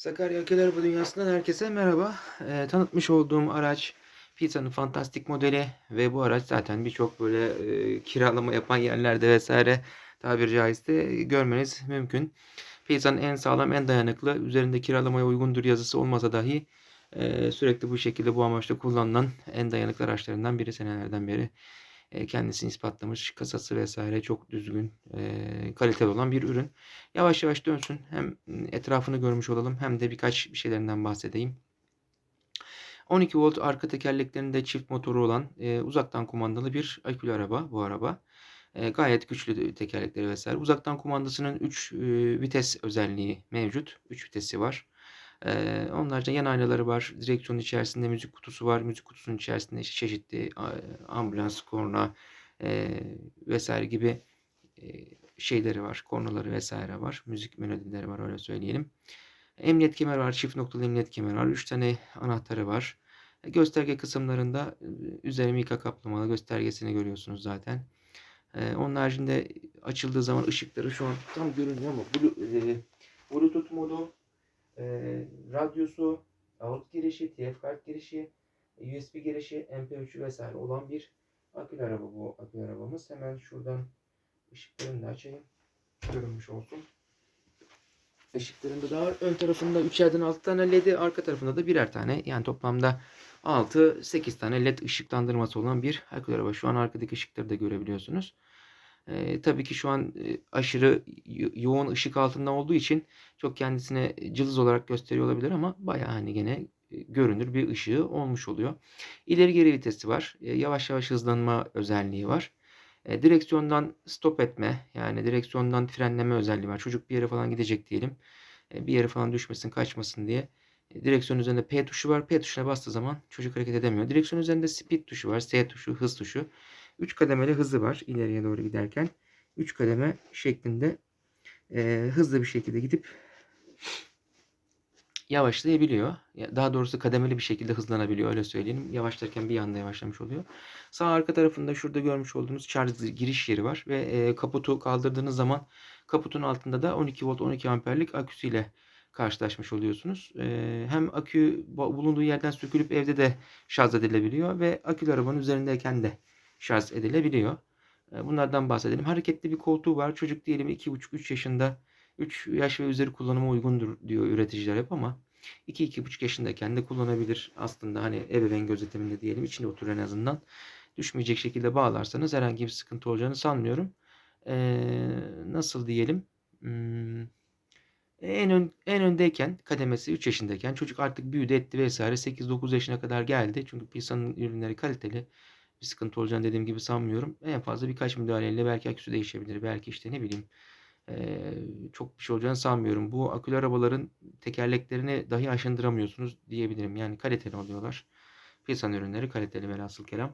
Sakarya Akıl Araba Dünyası'ndan herkese merhaba. Ee, tanıtmış olduğum araç Pizza'nın fantastik modeli ve bu araç zaten birçok böyle e, kiralama yapan yerlerde vesaire tabiri caizse görmeniz mümkün. Pizza'nın en sağlam, en dayanıklı, üzerinde kiralamaya uygundur yazısı olmasa dahi e, sürekli bu şekilde bu amaçla kullanılan en dayanıklı araçlarından biri senelerden beri kendisini ispatlamış. Kasası vesaire çok düzgün, e, kaliteli olan bir ürün. Yavaş yavaş dönsün. Hem etrafını görmüş olalım hem de birkaç bir şeylerinden bahsedeyim. 12 volt arka tekerleklerinde çift motoru olan uzaktan kumandalı bir akülü araba bu araba. Gayet güçlü tekerlekleri vesaire. Uzaktan kumandasının 3 e, vites özelliği mevcut. 3 vitesi var. E, haricinde yan aynaları var. Direksiyonun içerisinde müzik kutusu var. Müzik kutusunun içerisinde işte çeşitli ambulans, korna e, vesaire gibi e, şeyleri var. Kornaları vesaire var. Müzik melodileri var öyle söyleyelim. Emniyet kemeri var. Çift noktalı emniyet kemeri var. 3 tane anahtarı var. E, Gösterge kısımlarında üzeri mika kaplamalı göstergesini görüyorsunuz zaten. E, onun haricinde açıldığı zaman ışıkları şu an tam görünüyor ama Blu- Bluetooth modu, e, radyosu, out girişi, TF kart girişi, USB girişi, MP3'ü vesaire olan bir akülü araba bu akülü arabamız. Hemen şuradan ışıklarını da açayım. Görünmüş olsun. Işıklarında da var. Ön tarafında 3'erden 6 tane LED'i, arka tarafında da birer tane. Yani toplamda 6-8 tane LED ışıklandırması olan bir akülü araba. Şu an arkadaki ışıkları da görebiliyorsunuz. Ee, tabii ki şu an e, aşırı yo- yoğun ışık altında olduğu için çok kendisine cılız olarak gösteriyor olabilir ama bayağı hani gene e, görünür bir ışığı olmuş oluyor. İleri geri vitesi var. E, yavaş yavaş hızlanma özelliği var. E, direksiyondan stop etme yani direksiyondan frenleme özelliği var. Çocuk bir yere falan gidecek diyelim. E, bir yere falan düşmesin kaçmasın diye. E, direksiyon üzerinde P tuşu var. P tuşuna bastığı zaman çocuk hareket edemiyor. Direksiyon üzerinde speed tuşu var. S tuşu, hız tuşu. 3 kademeli hızı var ileriye doğru giderken. 3 kademe şeklinde e, hızlı bir şekilde gidip yavaşlayabiliyor. Ya- Daha doğrusu kademeli bir şekilde hızlanabiliyor öyle söyleyelim. Yavaşlarken bir anda yavaşlamış oluyor. Sağ arka tarafında şurada görmüş olduğunuz şarj giriş yeri var ve e, kaputu kaldırdığınız zaman kaputun altında da 12 volt 12 amperlik aküsüyle karşılaşmış oluyorsunuz. E, hem akü bu- bulunduğu yerden sökülüp evde de şarj edilebiliyor ve akülü arabanın üzerindeyken de şarj edilebiliyor. E, bunlardan bahsedelim. Hareketli bir koltuğu var. Çocuk diyelim 2,5-3 yaşında 3 yaş ve üzeri kullanıma uygundur diyor üreticiler hep ama 2-2,5 yaşındayken de kullanabilir. Aslında hani ebeveyn gözetiminde diyelim içinde oturur en azından. Düşmeyecek şekilde bağlarsanız herhangi bir sıkıntı olacağını sanmıyorum. Ee, nasıl diyelim? Hmm, en ön, en öndeyken kademesi 3 yaşındayken çocuk artık büyüdü etti vesaire 8-9 yaşına kadar geldi. Çünkü pisanın ürünleri kaliteli. Bir sıkıntı olacağını dediğim gibi sanmıyorum. En fazla birkaç müdahaleyle belki aküsü değişebilir. Belki işte ne bileyim çok bir şey olacağını sanmıyorum. Bu akülü arabaların tekerleklerini dahi aşındıramıyorsunuz diyebilirim. Yani kaliteli oluyorlar. Pisan ürünleri kaliteli velhasıl kelam.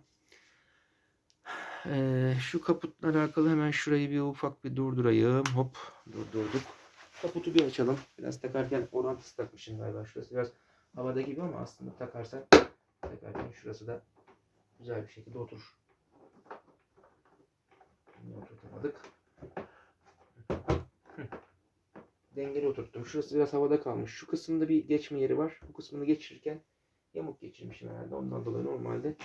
Şu kaputla alakalı hemen şurayı bir ufak bir durdurayım. Hop durdurduk. Kaputu bir açalım. Biraz takarken orantısı takmışım galiba. Şurası biraz havada gibi ama aslında takarsak takarken şurası da güzel bir şekilde oturur. Yine oturtamadık. Dengeli oturttum. Şurası biraz havada kalmış. Şu kısımda bir geçme yeri var. Bu kısmını geçirirken yamuk geçirmişim herhalde. Ondan dolayı normalde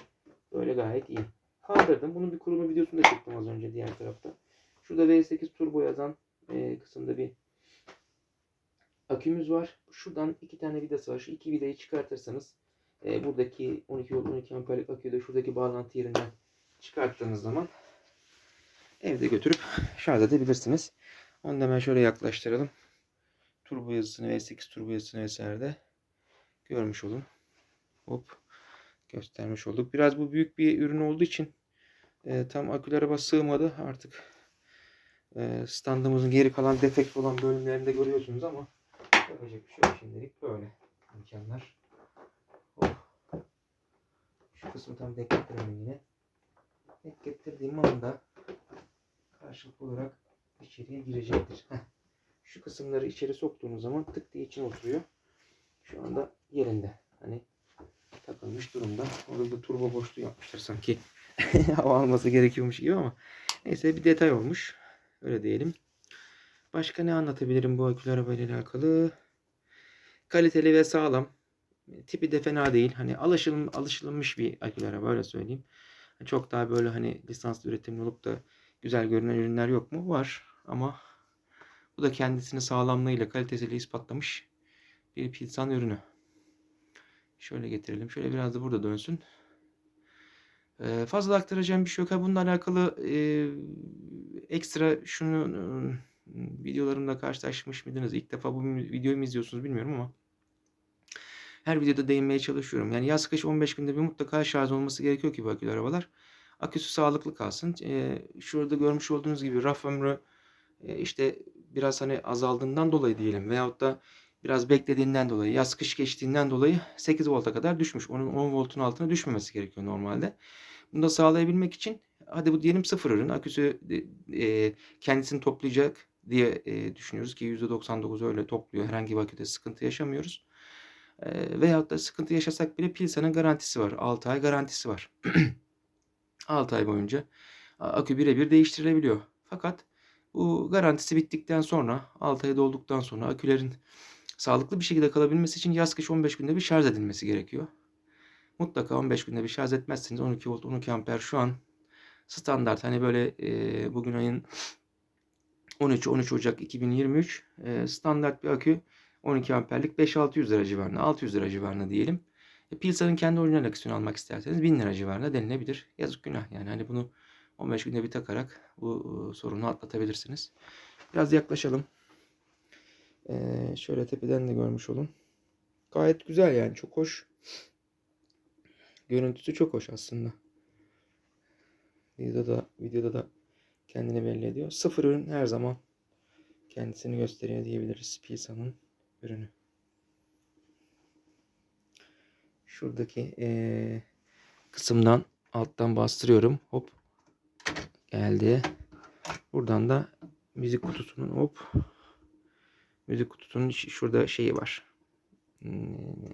böyle gayet iyi. Kaldırdım. Bunun bir kurulum videosunu da çektim az önce diğer tarafta. Şurada V8 turbo yazan e, kısımda bir akümüz var. Şuradan iki tane vidası var. Şu iki vidayı çıkartırsanız e, buradaki 12 volt 12 amperlik aküyü de şuradaki bağlantı yerinden çıkarttığınız zaman evde götürüp şarj edebilirsiniz. Onu da hemen şöyle yaklaştıralım. Turbo yazısını V8 turbo yazısını vesaire de görmüş olun. Hop göstermiş olduk. Biraz bu büyük bir ürün olduğu için e, tam akülü araba sığmadı. Artık e, standımızın geri kalan defekt olan bölümlerinde görüyorsunuz ama yapacak bir şey yok şimdilik böyle imkanlar. Şu kısmı tam denk getirelim yine. Denk getirdiğim anda karşılıklı olarak içeriye girecektir. Heh. Şu kısımları içeri soktuğunuz zaman tık diye içine oturuyor. Şu anda yerinde. Hani takılmış durumda. Orada da turbo boşluğu yapmışlar sanki. Hava alması gerekiyormuş gibi ama neyse bir detay olmuş. Öyle diyelim. Başka ne anlatabilirim bu akülü arabayla alakalı? Kaliteli ve sağlam. Tipi de fena değil. Hani alışılım, alışılmış bir akülü araba öyle söyleyeyim. Çok daha böyle hani lisanslı üretimli olup da güzel görünen ürünler yok mu? Var ama bu da kendisini sağlamlığıyla, kalitesiyle ispatlamış bir Pilsan ürünü. Şöyle getirelim. Şöyle biraz da burada dönsün. Ee, fazla aktaracağım bir şey yok. Ha, bununla alakalı e, ekstra şunu e, videolarımda karşılaşmış mıydınız? İlk defa bu videoyu mu izliyorsunuz bilmiyorum ama her videoda değinmeye çalışıyorum. Yani yaz kış 15 günde bir mutlaka şarj olması gerekiyor ki bu akülü arabalar. Aküsü sağlıklı kalsın. Ee, şurada görmüş olduğunuz gibi raf ömrü e, işte biraz hani azaldığından dolayı diyelim veyahut da biraz beklediğinden dolayı yaz kış geçtiğinden dolayı 8 volta kadar düşmüş. Onun 10 voltun altına düşmemesi gerekiyor normalde. Bunu da sağlayabilmek için hadi bu diyelim sıfır ürün aküsü e, kendisini toplayacak diye e, düşünüyoruz ki %99 öyle topluyor. Herhangi bir aküde sıkıntı yaşamıyoruz. E, veyahut da sıkıntı yaşasak bile Pilsa'nın garantisi var. 6 ay garantisi var. 6 ay boyunca akü birebir değiştirilebiliyor. Fakat bu garantisi bittikten sonra 6 ay dolduktan sonra akülerin sağlıklı bir şekilde kalabilmesi için yaz kış 15 günde bir şarj edilmesi gerekiyor. Mutlaka 15 günde bir şarj etmezseniz 12 volt 12 amper şu an standart hani böyle e, bugün ayın 13 13 Ocak 2023 e, standart bir akü 12 amperlik 5-600 lira civarında 600 lira civarında diyelim. E, Pilsa'nın kendi orijinal aküsünü almak isterseniz 1000 lira civarında denilebilir. Yazık günah yani hani bunu 15 günde bir takarak bu e, sorunu atlatabilirsiniz. Biraz yaklaşalım. Ee, şöyle tepeden de görmüş olun. Gayet güzel yani çok hoş. Görüntüsü çok hoş aslında. Videoda da, videoda da kendini belli ediyor. Sıfır ürün her zaman kendisini gösteriyor diyebiliriz. Pilsa'nın ürünü. Şuradaki ee, kısımdan alttan bastırıyorum. Hop geldi. Buradan da müzik kutusunun hop müzik kutusunun şurada şeyi var. Hmm,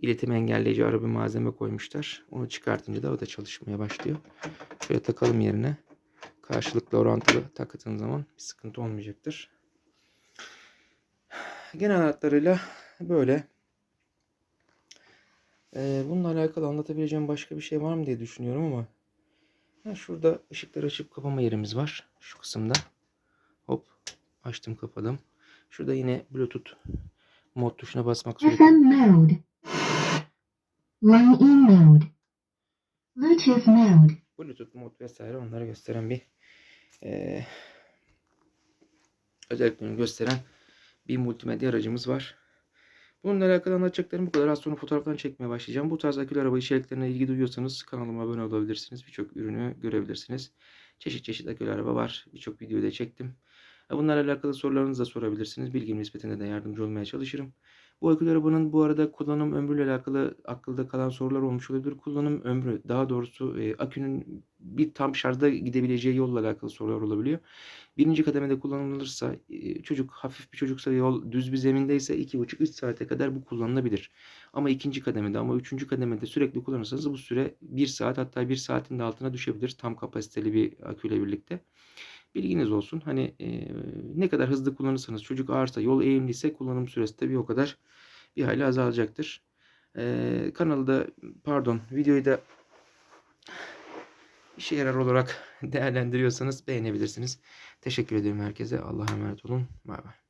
iletim engelleyici ara bir malzeme koymuşlar. Onu çıkartınca da o da çalışmaya başlıyor. Şöyle takalım yerine. Karşılıklı orantılı takıtın zaman bir sıkıntı olmayacaktır. Genel hatlarıyla böyle. Ee, bununla alakalı anlatabileceğim başka bir şey var mı diye düşünüyorum ama ha, şurada ışıkları açıp kapama yerimiz var. Şu kısımda. Hop açtım kapadım. Şurada yine Bluetooth mod tuşuna basmak suretiyle. FM mode. Line in mode. Bluetooth mode. Bluetooth mod vesaire onları gösteren bir eee özelliklerini gösteren bir multimedya aracımız var. Bununla alakalı anlatacaklarım bu kadar. Az sonra fotoğraftan çekmeye başlayacağım. Bu tarz akülü araba içeriklerine ilgi duyuyorsanız kanalıma abone olabilirsiniz. Birçok ürünü görebilirsiniz. Çeşit çeşit akülü araba var. Birçok videoyu da çektim. Bunlarla alakalı sorularınızı da sorabilirsiniz. Bilgim nispetinde de yardımcı olmaya çalışırım. Bu arabanın bu arada kullanım ömrüyle alakalı akılda kalan sorular olmuş olabilir. Kullanım ömrü daha doğrusu e, akünün bir tam şarjda gidebileceği yolla alakalı sorular olabiliyor. Birinci kademede kullanılırsa e, çocuk hafif bir çocuksa yol düz bir zemindeyse 2,5-3 saate kadar bu kullanılabilir. Ama ikinci kademede ama üçüncü kademede sürekli kullanırsanız bu süre 1 saat hatta 1 saatin de altına düşebilir. Tam kapasiteli bir aküyle birlikte. Bilginiz olsun. Hani e, ne kadar hızlı kullanırsanız çocuk ağırsa yol eğimliyse kullanım süresi bir o kadar bir hayli azalacaktır. E, kanalı pardon videoyu da işe yarar olarak değerlendiriyorsanız beğenebilirsiniz. Teşekkür ederim herkese. Allah'a emanet olun. Bay bay.